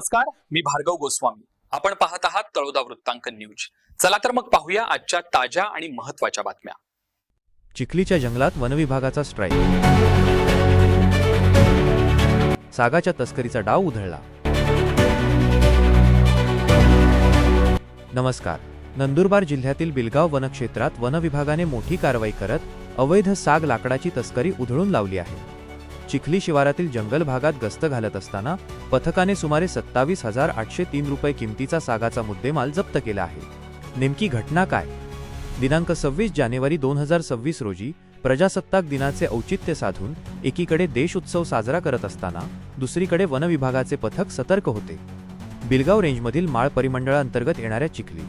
नमस्कार मी भार्गव गोस्वामी. आपण पाहत आहात तळोदा वृत्तांकन न्यूज. चला तर मग पाहूया आजच्या ताज्या आणि महत्त्वाच्या बातम्या. चिखलीच्या जंगलात वनविभागाचा स्ट्राईक सागाच्या तस्करीचा डाव उधळला. नमस्कार. नंदुरबार जिल्ह्यातील बिलगाव वनक्षेत्रात वनविभागाने मोठी कारवाई करत अवैध साग लाकडाची तस्करी उधळून लावली आहे. चिखली शिवारातील जंगल भागात गस्त घालत असताना पथकाने सुमारे सत्तावीस हजार आठशे तीन रुपये किमतीचा सागाचा मुद्देमाल जप्त केला आहे. नेमकी घटना काय? दिनांक सव्वीस जानेवारी दोन हजार सव्वीस रोजी प्रजासत्ताक दिनाचे औचित्य साधून एकीकडे देश उत्सव साजरा करत असताना दुसरीकडे वनविभागाचे पथक सतर्क होते. बिलगाव रेंजमधील माळ परिमंडळांतर्गत येणाऱ्या चिखली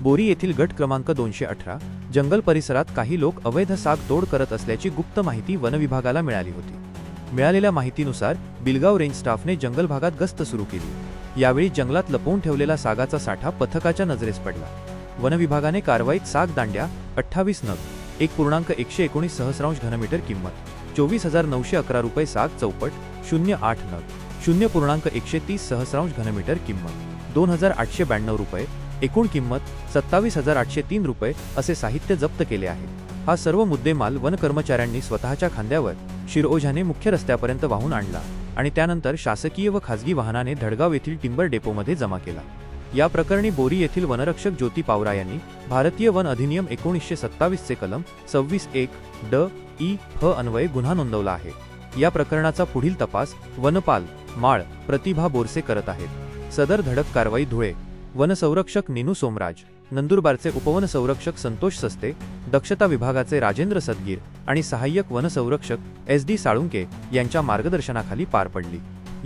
बोरी येथील गट क्रमांक दोनशे अठरा जंगल परिसरात काही लोक अवैध साग तोड करत असल्याची गुप्त माहिती वनविभागाला मिळाली होती. मिळालेल्या माहितीनुसार बिलगाव रेंज स्टाफने जंगल भागात गस्त सुरू केली. यावेळी जंगलात लपवून ठेवलेला सागाचा साठा पथकाच्या नजरेस पडला. वनविभागाने कारवाईत साग दांड्या अठ्ठावीस नग एक पूर्णांक एकशे एकोणीस सहस्रांश घनमीटर किंमत चोवीस हजार नऊशे अकरा रुपये साग चौपट शून्य आठ नग शून्य पूर्णांक एकशे तीस सहस्रांश घनमीटर किंमत दोन हजार आठशे ब्याण्णव रुपये एकूण किंमत सत्तावीस हजार आठशे तीन रुपये असे साहित्य जप्त केले आहे. हा सर्व मुद्देमाल वन कर्मचाऱ्यांनी स्वतःच्या खांद्यावर शिरओझ्याने मुख्य रस्त्यापर्यंत वाहून आणला आणि त्यानंतर शासकीय व खासगी वाहनाने धडगाव येथील टिंबर डेपोमध्ये जमा केला. या प्रकरणी बोरी येथील वनरक्षक ज्योती पावरा यांनी भारतीय वन अधिनियम एकोणीसशे सत्तावीसचे कलम सव्वीस एक ड ई फ अन्वये गुन्हा नोंदवला आहे. या प्रकरणाचा पुढील तपास वनपाल माळ प्रतिभा बोरसे करत आहेत. सदर धडक कारवाई धुळे. वनसंरक्षक निनू सोमराज नंदुरबारचे उपवनसंरक्षक संतोष सस्ते दक्षता विभागाचे राजेंद्र सदगीर आणि सहाय्यक वनसंरक्षक एस डी साळुंके यांच्या मार्गदर्शनाखाली पार पडली.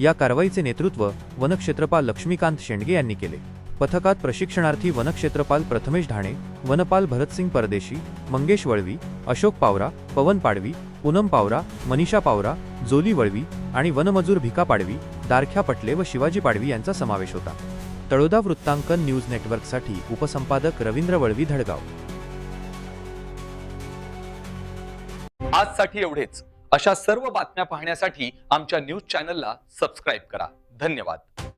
या कारवाईचे नेतृत्व वनक्षेत्रपाल लक्ष्मीकांत शेंडगे यांनी केले. पथकात प्रशिक्षणार्थी वनक्षेत्रपाल प्रथमेश ढाणे वनपाल भरतसिंग परदेशी मंगेश वळवी अशोक पावरा पवन पाडवी पूनम पावरा मनीषा पावरा जोली वळवी आणि वनमजूर भिका पाडवी दारख्या पटले व शिवाजी पाडवी यांचा समावेश होता. तळोदा वृत्तांकन न्यूज नेटवर्कसाठी उपसंपादक रवींद्र वळवी धडगाव. आजसाठी एवढेच. अशा सर्व बातम्या पाहण्यासाठी आमच्या न्यूज चॅनलला सबस्क्राईब करा. धन्यवाद.